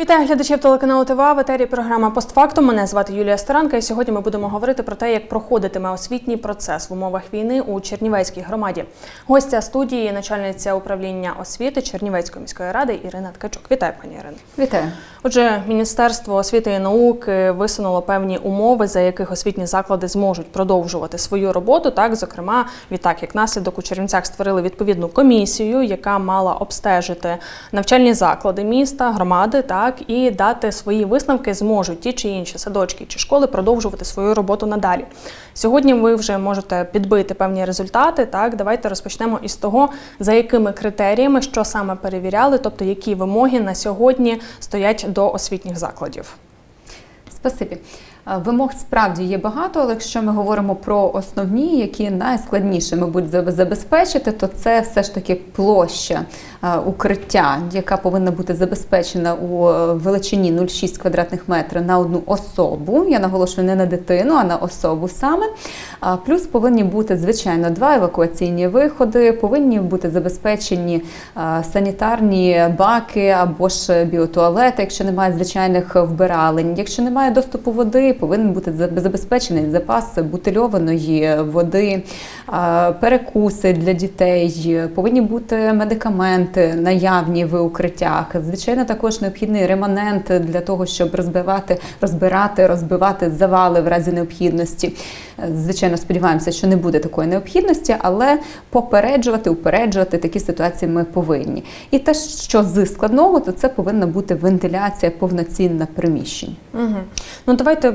Вітаю глядачів телеканалу ТВА. В етері програма «Постфактум». Мене звати Юлія Старанка. І сьогодні ми будемо говорити про те, як проходитиме освітній процес в умовах війни у Чернівецькій громаді. Гостя студії, начальниця управління освіти Чернівецької міської ради Ірина Ткачук. Вітаю, пані Ірина. Вітаю. Отже, Міністерство освіти і науки висунуло певні умови, за яких освітні заклади зможуть продовжувати свою роботу. Так, зокрема, відтак, як наслідок у Чернівцях створили відповідну комісію, яка мала обстежити навчальні заклади міста, громади, так і дати свої висновки, зможуть ті чи інші садочки чи школи продовжувати свою роботу надалі. Сьогодні ви вже можете підбити певні результати. Так, давайте розпочнемо із того, за якими критеріями, що саме перевіряли, тобто які вимоги на сьогодні стоять до освітніх закладів. Спасибі. Е, Вимог справді є багато, але якщо ми говоримо про основні, які найскладніше, мабуть, забезпечити, то це все ж таки площа е, укриття, яка повинна бути забезпечена у е, величині 0,6 квадратних метрів на одну особу. Я наголошую не на дитину, а на особу саме. Плюс повинні бути, звичайно, два евакуаційні виходи, повинні бути забезпечені санітарні баки або ж біотуалети, якщо немає звичайних вбиралень. Якщо немає доступу води, повинен бути забезпечений запас бутильованої води, перекуси для дітей, повинні бути медикаменти наявні в укриттях. Звичайно, також необхідний реманент для того, щоб розбивати, розбирати, розбивати завали в разі необхідності. Звичайно, сподіваємося, що не буде такої необхідності, але попереджувати, упереджувати такі ситуації ми повинні. І те, що з складного, то це повинна бути вентиляція повноцінна приміщень. Угу. Ну давайте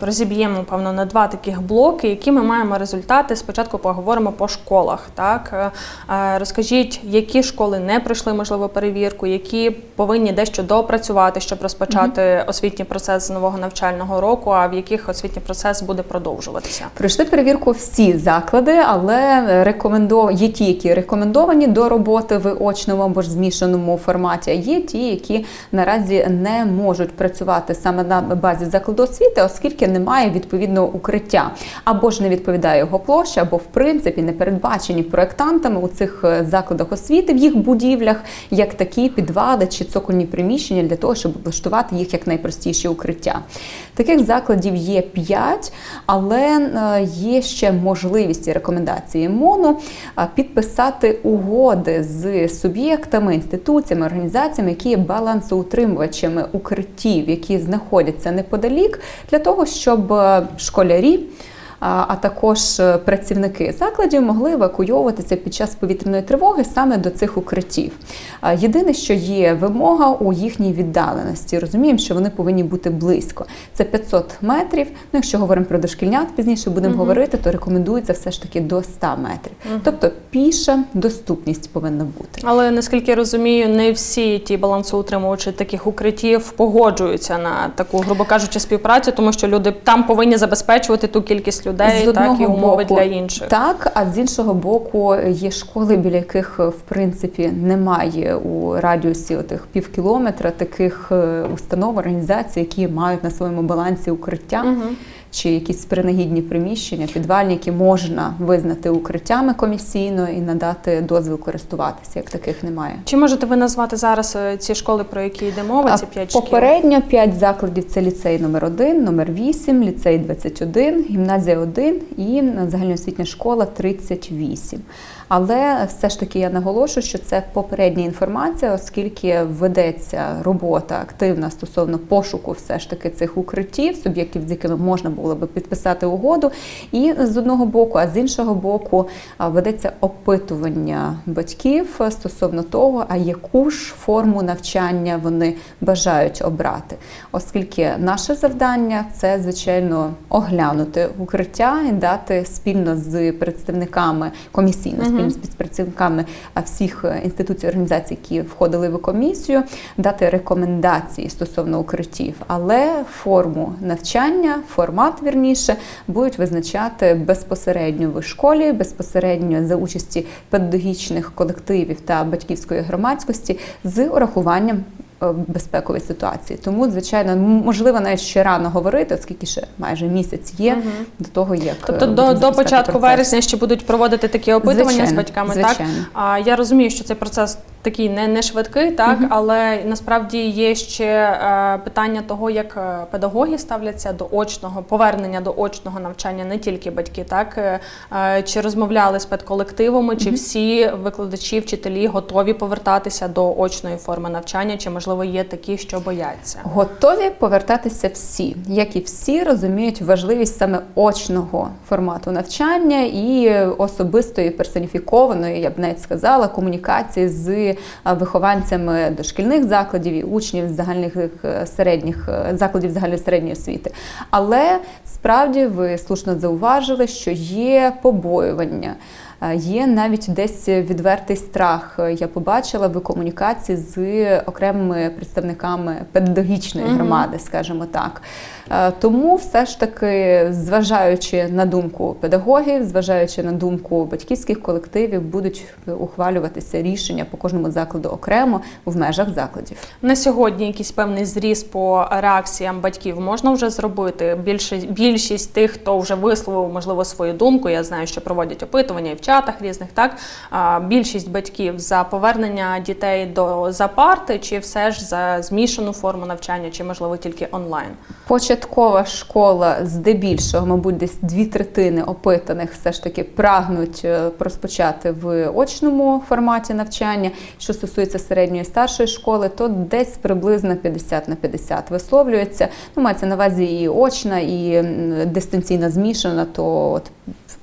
розіб'ємо певно на два таких блоки, які ми маємо результати. Спочатку поговоримо по школах. Так Е, е, розкажіть, які школи не пройшли можливо перевірку, які повинні дещо допрацювати, щоб розпочати освітній процес з нового навчального року, а в яких освітній процес буде продовжуватися. Пройшли перевірку всі заклади, але рекомендо... є ті, які рекомендовані до роботи в очному або ж змішаному форматі. А є ті, які наразі не можуть працювати саме на базі закладу освіти, оскільки немає відповідного укриття, або ж не відповідає його площа, або в принципі не передбачені проектантами у цих е, закладах освіти в їх будівлях, як такі підвали чи цокольні приміщення для того, щоб облаштувати їх як найпростіші укриття. Таких закладів є 5, але е, є ще можливість і рекомендації МОНу е, підписати угоди з суб'єктами, інституціями, організаціями, які є балансоутримувачами укриттів, які знаходяться неподалік, для того, щоб е, школярі. А також е, працівники закладів могли евакуйовуватися під час повітряної тривоги саме до цих укриттів. Єдине, що є вимога у їхній віддаленості. Розуміємо, що вони повинні бути близько. Це 500 метрів. Ну, якщо говоримо про дошкільнят, пізніше будемо Мгм. говорити, то рекомендується все ж таки до 100 метрів. Тобто піша доступність повинна бути. Але наскільки я розумію, не всі ті балансоутримувачі таких укриттів погоджуються на таку, грубо кажучи, співпрацю, тому що люди там повинні забезпечувати ту кількість людей, так і умови для інших. Так, а з іншого боку, є школи, біля яких в принципі немає у радіусі отих пів кілометра таких е, установ, організацій, які мають на своєму балансі укриття. Мгм. Чи якісь принагідні приміщення, підвальні, які можна визнати укриттями комісійно і надати дозвіл користуватися, як таких немає. Чи можете ви назвати зараз е, ці школи, про які йде мова? Ці п'ять шкіл? Попередньо 5 закладів це ліцей номер 1 номер 8 ліцей 21, гімназія 1 і загальноосвітня школа 38. Але все ж таки я наголошую, що це попередня інформація, оскільки ведеться робота активна стосовно пошуку все ж таки цих укриттів, суб'єктів, з якими можна було би підписати угоду. І з одного боку, а з іншого боку, ведеться опитування батьків стосовно того, а яку ж форму навчання вони бажають обрати, оскільки наше завдання це звичайно оглянути укриття і дати спільно з представниками комісійно, Мгм. Спільно з підпрацівниками а, всіх е, інституцій організацій, які входили в комісію, дати рекомендації стосовно укриттів, але форму навчання, формат вірніше, будуть визначати безпосередньо в школі, безпосередньо за участі педагогічних колективів та батьківської громадськості з урахуванням е, безпекової ситуації. Тому, звичайно, можливо, навіть ще рано говорити, оскільки ще майже місяць є Мгм. до того, як Тобто е, до, до початку процес. вересня ще будуть проводити такі опитування з Звичайно, батьками. Так а я розумію, що цей процес такий не, не швидкий, так але насправді є ще е, питання того, як е, педагоги ставляться до очного повернення до очного навчання, не тільки батьки, так Е, е, чи розмовляли з педколективами, чи всі викладачі, вчителі готові повертатися до очної форми навчання, чи можливо є такі, що бояться. Готові повертатися всі, як і всі розуміють важливість саме очного формату навчання і особистої персоніфікованої, я б навіть сказала, комунікації з вихованцями дошкільних закладів і учнів загальних е, середніх е, закладів загальної середньої освіти. Але справді ви слушно зауважили, що є побоювання. Е, Є навіть десь відвертий страх. е, Я побачила в комунікації з окремими представниками педагогічної громади, скажімо так. Е, Тому все ж таки, зважаючи на думку педагогів, зважаючи на думку батьківських колективів, будуть ухвалюватися рішення по кожному закладу окремо в межах закладів. На сьогодні якийсь певний зріз по реакціям батьків можна вже зробити. Більше більшість тих, хто вже висловив можливо свою думку. Я знаю, що проводять опитування і в чатах різних. Так більшість батьків за повернення дітей до за парти, чи все ж за змішану форму навчання, чи можливо тільки онлайн. Початкова школа здебільшого, мабуть, десь дві третини опитаних все ж таки прагнуть е, розпочати в очному форматі навчання. Що стосується середньої і старшої школи, то десь приблизно 50 на 50 висловлюється. Ну, мається на увазі і очна, і дистанційна змішана, то от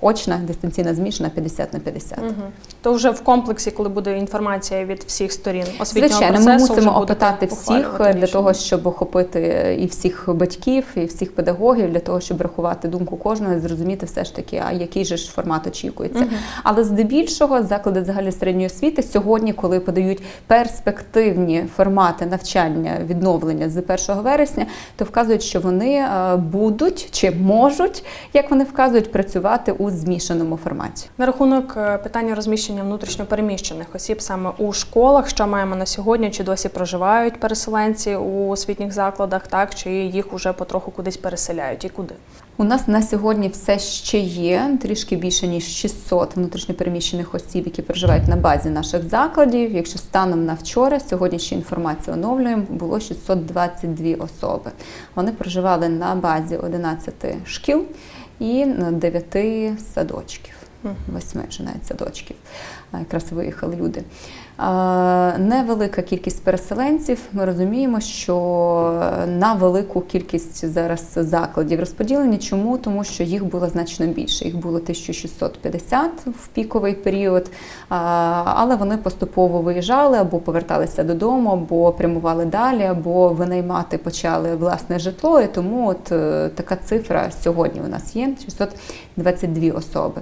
очна, дистанційна змішана 50 на 50. Угу. То вже в комплексі, коли буде інформація від всіх сторін освітнього Звичайно, ми процесу, вже мусимо опитати всіх для того, щоб охопити і всіх батьків, і всіх педагогів, для того, щоб рахувати думку кожного і зрозуміти все ж таки, а який же ж формат очікується. Мгм. Але здебільшого заклади загальної середньої освіти сьогодні, коли подають перспективні формати навчання відновлення з 1 вересня, то вказують, що вони е, будуть чи можуть, як вони вказують, працювати у змішаному форматі. На рахунок е, питання розміщення внутрішньопереміщених осіб саме у школах, що маємо на сьогодні, чи досі проживають переселенці у освітніх закладах, так чи їх уже потроху кудись переселяють і куди? У нас на сьогодні все ще є трішки більше ніж 600 внутрішньопереміщених осіб, які проживають на базі наших закладів. Якщо станом на вчора, сьогодні ще інформацію оновлюємо, було 622 особи. Вони проживали на базі 11 шкіл і 9 садочків. Восьми вже навіть. Якраз виїхали люди. Невелика кількість переселенців. Ми розуміємо, що на велику кількість зараз закладів розподілені. Чому? Тому що їх було значно більше. Їх було 1650 в піковий період, але вони поступово виїжджали або поверталися додому, або прямували далі, або винаймати почали власне житло. І тому от е, така цифра сьогодні у нас є 622 особи.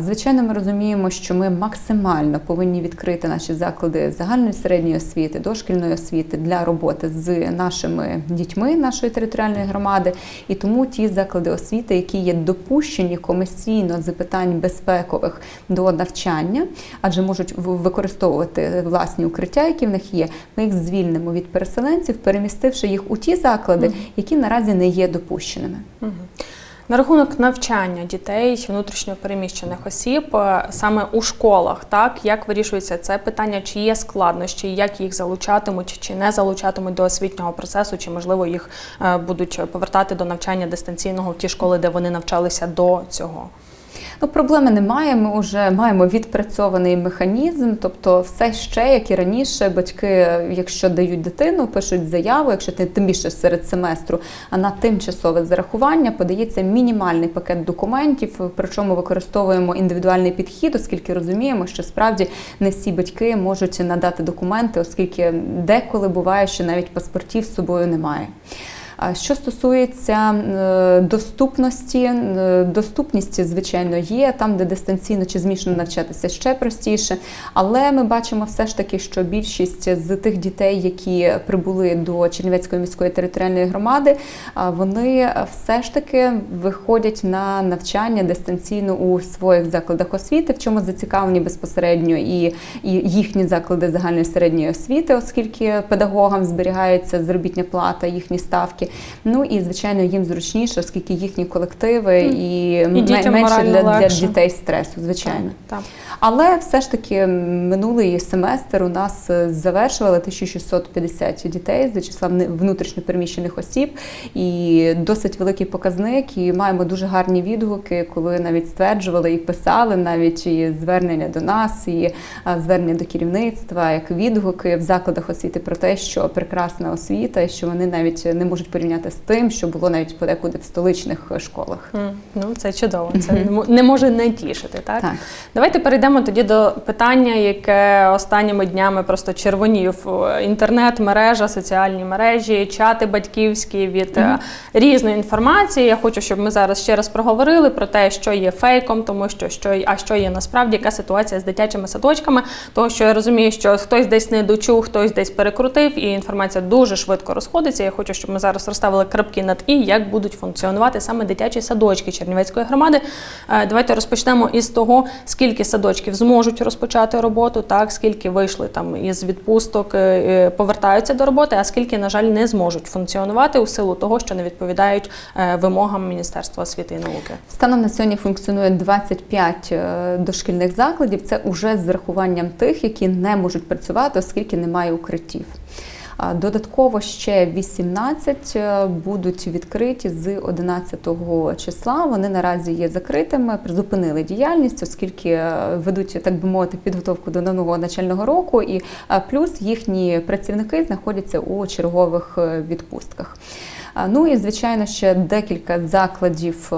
Звичайно, ми розуміємо, що ми максимально повинні відкрити наші заклади загальної середньої освіти, дошкільної освіти для роботи з нашими дітьми нашої територіальної громади. І тому ті заклади освіти, які є допущені комісійно з питань безпекових до навчання, адже можуть використовувати власні укриття, які в них є, ми їх звільнимо від переселенців, перемістивши їх у ті заклади, які наразі не є допущеними. На рахунок навчання дітей внутрішньо переміщених осіб е, саме у школах, так як вирішується це питання, чи є складнощі, як їх залучатимуть чи не залучатимуть до освітнього процесу, чи можливо їх е, будуть повертати до навчання дистанційного в ті школи, де вони навчалися до цього. Ну, проблеми немає. Ми вже маємо відпрацьований механізм, тобто все ще, як і раніше, батьки, якщо дають дитину, пишуть заяву, якщо ти тим більше серед семестру, а на тимчасове зарахування подається мінімальний пакет документів. Причому використовуємо індивідуальний підхід, оскільки розуміємо, що справді не всі батьки можуть надати документи, оскільки деколи буває, що навіть паспортів з собою немає. А Що стосується е, доступності, е, доступність, звичайно, є там, де дистанційно чи змішано навчатися ще простіше. Але ми бачимо все ж таки, що більшість з тих дітей, які прибули до Чернівецької міської територіальної громади, вони все ж таки виходять на навчання дистанційно у своїх закладах освіти, в чому зацікавлені безпосередньо і, їхні заклади загальної середньої освіти, оскільки педагогам зберігається заробітня плата, їхні ставки. Ну і звичайно їм зручніше, оскільки їхні колективи і, дітям менше для, для дітей стресу, звичайно. Так. Але все ж таки минулий семестр у нас е, завершували 1650 дітей з числа внутрішньопереміщених осіб, і досить великий показник. І маємо дуже гарні відгуки, коли навіть стверджували і писали навіть і звернення до нас, і е, звернення до керівництва, як відгуки в закладах освіти про те, що прекрасна освіта, і що вони навіть не можуть порівняти з тим, що було навіть подекуди в столичних е, школах. М, Ну, це чудово. Це не мо- не може не тішити, так? Так. Давайте перейдемо тоді до питання, яке останніми днями просто червонів Е, інтернет, мережа, соціальні мережі, чати батьківські від е, різної інформації. Я хочу, щоб ми зараз ще раз проговорили про те, що є фейком, тому що що а що є насправді, яка ситуація з дитячими садочками. Того, що я розумію, що хтось десь не дочув, хтось десь перекрутив, і інформація дуже швидко розходиться. Я хочу, щоб ми зараз розставили крапки над і, як будуть функціонувати саме дитячі садочки Чернівецької громади. Е, Давайте розпочнемо із того, скільки садочків зможуть розпочати роботу, так скільки вийшли там із відпусток, е, е, повертаються до роботи, а скільки, на жаль, не зможуть функціонувати у силу того, що не відповідають вимогам Міністерства освіти і науки. Станом на сьогодні функціонує 25 е, дошкільних закладів. Це уже з зарахуванням тих, які не можуть працювати, оскільки немає укриттів. Додатково ще 18 е, будуть відкриті з 11 числа. Вони наразі є закритими, призупинили діяльність, оскільки е, ведуть, так би мовити, підготовку до нового начального року, і е, плюс їхні працівники знаходяться у чергових відпустках. Ну і звичайно ще декілька закладів, е,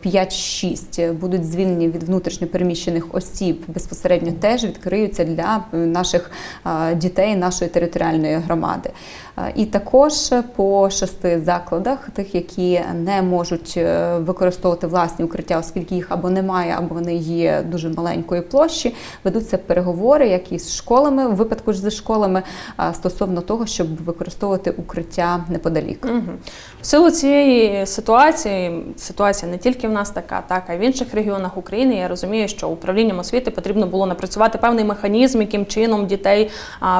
5-6 будуть звільнені від внутрішньопереміщених осіб. Безпосередньо теж відкриються для е, наших е, дітей нашої територіальної громади. Е, І також по шести закладах, тих, які не можуть е, використовувати власні укриття, оскільки їх або немає, або вони є дуже маленької площі, ведуться переговори, як із школами, в випадку ж зі школами, стосовно того, щоб використовувати укриття неподалік. Угу. В силу цієї ситуації, ситуація не тільки в нас така, так а й в інших регіонах України. Я розумію, що управлінням освіти потрібно було напрацювати певний механізм, яким чином дітей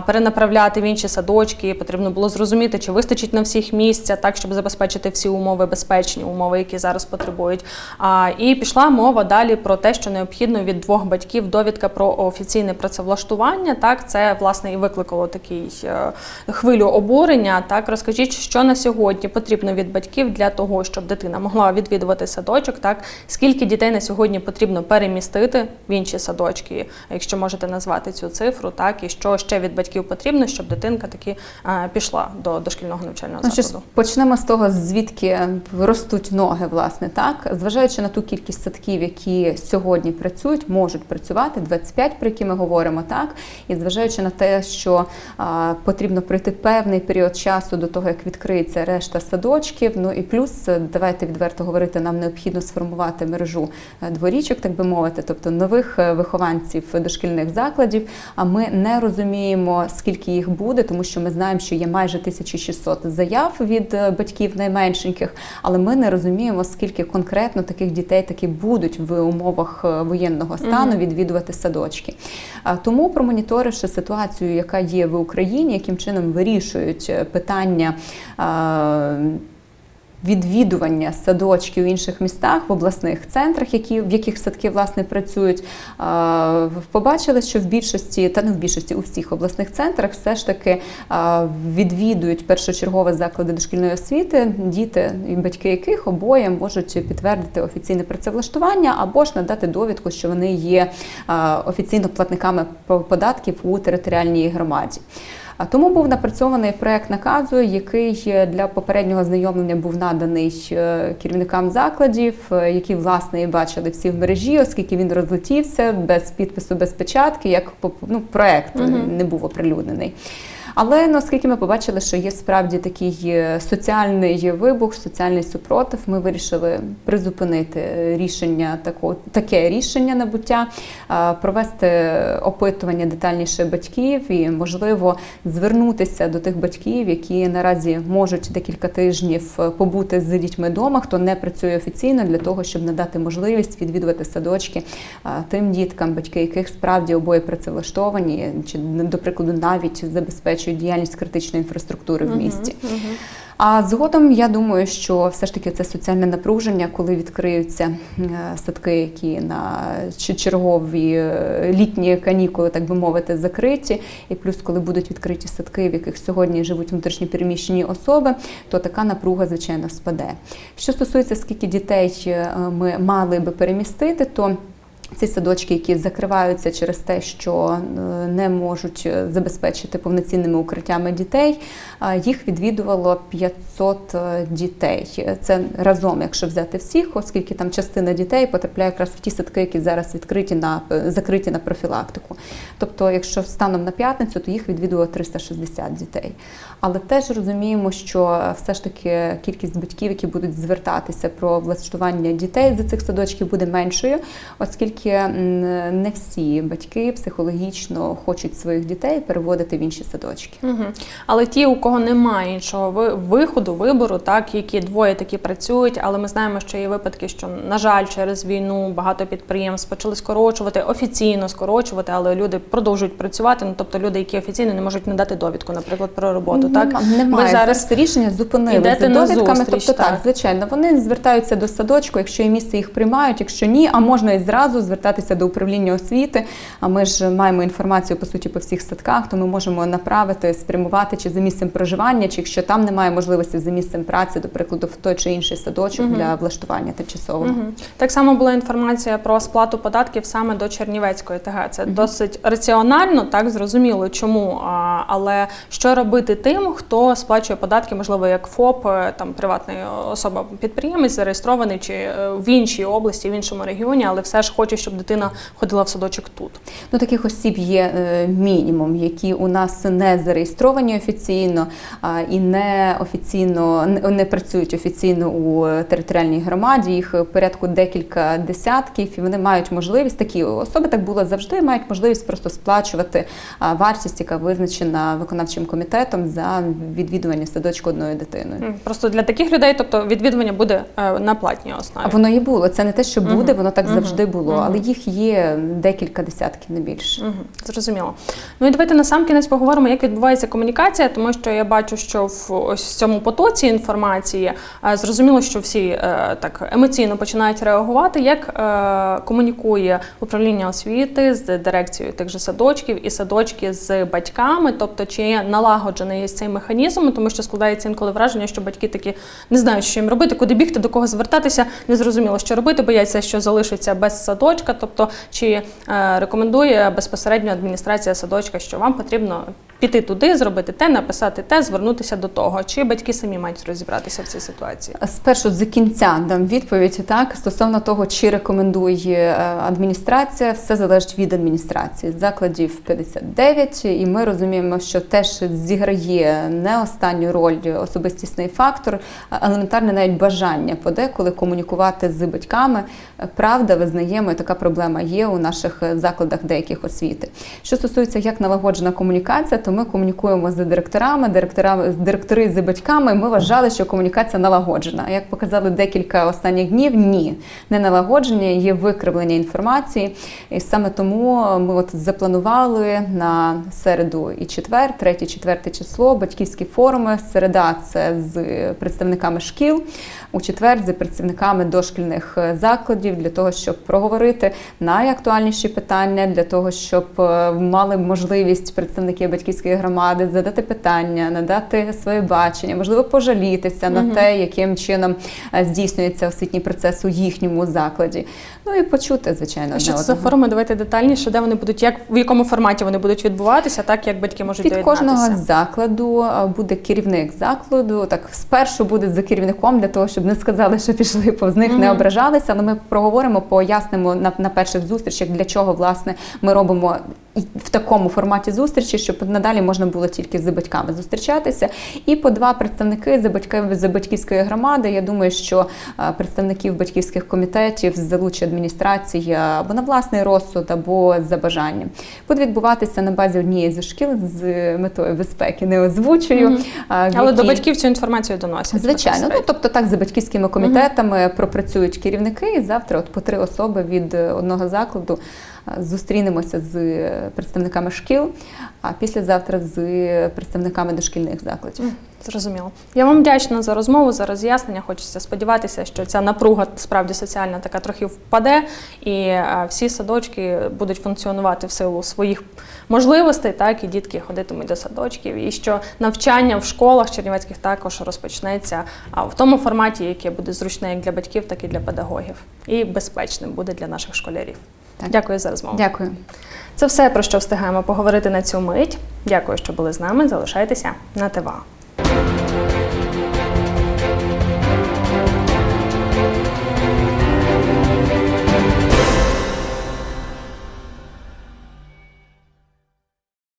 перенаправляти в інші садочки. Потрібно було зрозуміти, чи вистачить на всіх місця, так щоб забезпечити всі умови, безпечні умови, які зараз потребують. А, і пішла мова далі про те, що необхідно від двох батьків довідка про офіційне працевлаштування. Так, це власне і викликало такий е, хвилю обурення. Так, розкажіть, що на сьогодні потрібно від батьків для того, щоб дитина могла відвідувати садочок. Так, скільки дітей на сьогодні потрібно перемістити в інші садочки, якщо можете назвати цю цифру, так і що ще від батьків потрібно, щоб дитинка таки е, пішла до дошкільного навчального Ну, що ж, закладу. почнемо з того, звідки ростуть ноги, власне, так. Зважаючи на ту кількість садків, які сьогодні працюють, можуть працювати 25, про які ми говоримо, так. І зважаючи на те, що а, потрібно пройти певний період часу до того, як відкриється решта садочків. Ну і плюс, давайте відверто говорити, нам необхідно сформувати мережу е, дворічок, так би мовити, тобто нових е, вихованців дошкільних закладів. А ми не розуміємо, скільки їх буде, тому що ми знаємо, що є майже 1600 заяв від е, батьків найменшеньких, але ми не розуміємо, скільки конкретно таких дітей таки будуть в умовах е, воєнного стану відвідувати садочки. Тому, промоніторивши ситуацію, яка є в Україні, яким чином вирішують е, питання. Відвідування садочків в інших містах в обласних центрах, які в яких садки власне працюють, побачили, що в більшості, та не в більшості у всіх обласних центрах, все ж таки відвідують першочергові заклади дошкільної освіти, діти і батьки яких обоє можуть підтвердити офіційне працевлаштування або ж надати довідку, що вони є офіційно платниками податків у територіальній громаді. А Тому був напрацьований проект наказу, який для попереднього знайомлення був наданий е, керівникам закладів, е, які власне і бачили всі в мережі, оскільки він розлетівся без підпису, без печатки, як ну, проект угу. не був оприлюднений. Але оскільки ми побачили, що є справді такий е, соціальний вибух, соціальний супротив, ми вирішили призупинити е, рішення тако, таке рішення набуття, провести опитування детальніше батьків і, можливо, звернутися до тих батьків, які наразі можуть декілька тижнів е, побути з дітьми вдома, хто не працює офіційно, для того, щоб надати можливість відвідувати садочки тим діткам, батьки яких справді обоє працевлаштовані, чи до прикладу навіть забезпечують діяльність критичної інфраструктури в місті. А згодом я думаю, що все ж таки це соціальне напруження, коли відкриються е, садки, які на чергові е, літні канікули, так би мовити, закриті, і плюс, коли будуть відкриті садки, в яких сьогодні живуть внутрішньопереміщені особи, то така напруга, звичайно, спаде. Що стосується скільки дітей е, ми мали би перемістити, то ці садочки, які закриваються через те, що е, не можуть е, забезпечити повноцінними укриттями дітей, їх відвідувало 500 е, дітей. Це разом, якщо взяти всіх, оскільки там частина дітей потрапляє якраз в ті садки, які зараз відкриті на закриті на профілактику. Тобто, якщо станом на п'ятницю, то їх відвідувало 360 дітей. Але теж розуміємо, що все ж таки кількість батьків, які будуть звертатися про влаштування дітей за цих садочків, буде меншою, оскільки м, не всі батьки психологічно хочуть своїх дітей переводити в інші садочки. Угу. Але ті, у кого немає іншого виходу, вибору, так які двоє такі працюють, але ми знаємо, що є випадки, що на жаль, через війну багато підприємств почали скорочувати, офіційно скорочувати, але люди продовжують працювати. Ну тобто люди, які офіційно не можуть надати довідку, наприклад, про роботу. Так немає ви зараз рішення зупинили за довідками. зустріч, тобто, так, так. звичайно, вони звертаються до садочку, якщо є місце їх приймають, якщо ні, а можна і зразу звертатися до управління освіти. А ми ж маємо інформацію по суті по всіх садках, то ми можемо направити, спрямувати чи за місцем проживання, чи якщо там немає можливості за місцем праці, до прикладу, в той чи інший садочок для влаштування тимчасового. Мгм. Так само була інформація про сплату податків саме до Чернівецької ТГ. Це досить раціонально, так зрозуміло, чому. Але що робити тим, хто сплачує податки, можливо, як ФОП, е, там приватна особа підприємець, зареєстрований чи е, в іншій області, в іншому регіоні, але все ж хоче, щоб дитина ходила в садочок тут. Ну, таких осіб є е, мінімум, які у нас не зареєстровані офіційно і не офіційно не, працюють офіційно у територіальній громаді. Їх порядку декілька десятків, і вони мають можливість такі особи так було завжди. Мають можливість просто сплачувати вартість, яка визначена виконавчим комітетом за відвідування садочку одною дитиною. Просто для таких людей, тобто відвідування буде е, на платній основі. Воно і було. Це не те, що буде, воно так завжди було. Але їх є декілька десятків, не більше. Мгм, Зрозуміло. Ну і давайте на сам кінець поговоримо, як відбувається комунікація, тому що я бачу, що в ось цьому потоці інформації е, зрозуміло, що всі е, так емоційно починають реагувати. Як е, комунікує управління освіти з дирекцією тих же садочків і садочки з батьками, тобто чи є налагоджений цей механізм, тому що складається інколи враження, що батьки такі не знають, що їм робити, куди бігти, до кого звертатися, не зрозуміло, що робити, бояться, що залишиться без садочка. Тобто, чи е, рекомендує безпосередньо адміністрація садочка, що вам потрібно піти туди, зробити те, написати те, звернутися до того, чи батьки самі мають розібратися в цій ситуації? Спершу з кінця дам відповідь так стосовно того, чи рекомендує е, адміністрація, все залежить від адміністрації. Закладів 59, і ми розуміємо, що теж зіграє не останню роль особистісний фактор, елементарне навіть бажання подеколи комунікувати з батьками. Правда, визнаємо, така проблема є у наших е, закладах деяких освіти. Що стосується як налагоджена комунікація, то ми комунікуємо з директорами, директорами, директори з батьками. Ми вважали, що комунікація налагоджена. Як показали декілька останніх днів, ні, не налагодження, є викривлення інформації. І саме тому ми от запланували на середу і четвер, третє, четверте число, батьківські форуми. Середа це з представниками шкіл, у четвер з працівниками дошкільних е, закладів для того, щоб проговорити найактуальніші питання, для того, щоб е, мали можливість представники батьківської громади задати питання, надати своє бачення, можливо, пожалітися на те, яким чином е, здійснюється освітній процес у їхньому закладі. Ну і почути, звичайно, що це за форуми? Давайте детальніше, де вони будуть, як в якому форматі вони будуть відбуватися, так як батьки можуть Від кожного закладу буде керівник закладу. Так спершу буде за керівником для того, щоб не сказали, що пішли повз них, не ображалися. Але ми проговоримо, пояснимо на, на перших зустрічах, для чого власне ми робимо в такому форматі зустрічі, щоб надалі можна було тільки з батьками зустрічатися. І по два представники за батьків за батьківської громади. Я думаю, що представників батьківських комітетів залучить адміністрація або на власний розсуд, або за бажанням. Буде відбуватися на базі однієї зі шкіл з метою безпеки. Не озвучую. Мгм. а, в Але до батьків цю інформацію доносять. Звичайно, ну тобто так за батьківськими комітетами пропрацюють керівники, і завтра, от по три особи від е, одного закладу, е, зустрінемося з представниками шкіл, а післязавтра з представниками дошкільних закладів. Зрозуміло. Я вам вдячна за розмову, за роз'яснення. Хочеться сподіватися, що ця напруга справді соціальна така трохи впаде, і е, всі садочки будуть функціонувати в силу своїх можливостей, так і дітки ходитимуть до садочків, і що навчання в школах чернівецьких також розпочнеться в тому форматі, яке буде зручне як для батьків, так і для педагогів, і безпечним буде для наших школярів. Так. Дякую за розмову. Дякую. Це все про що встигаємо поговорити на цю мить. Дякую, що були з нами. Залишайтеся на ТВА.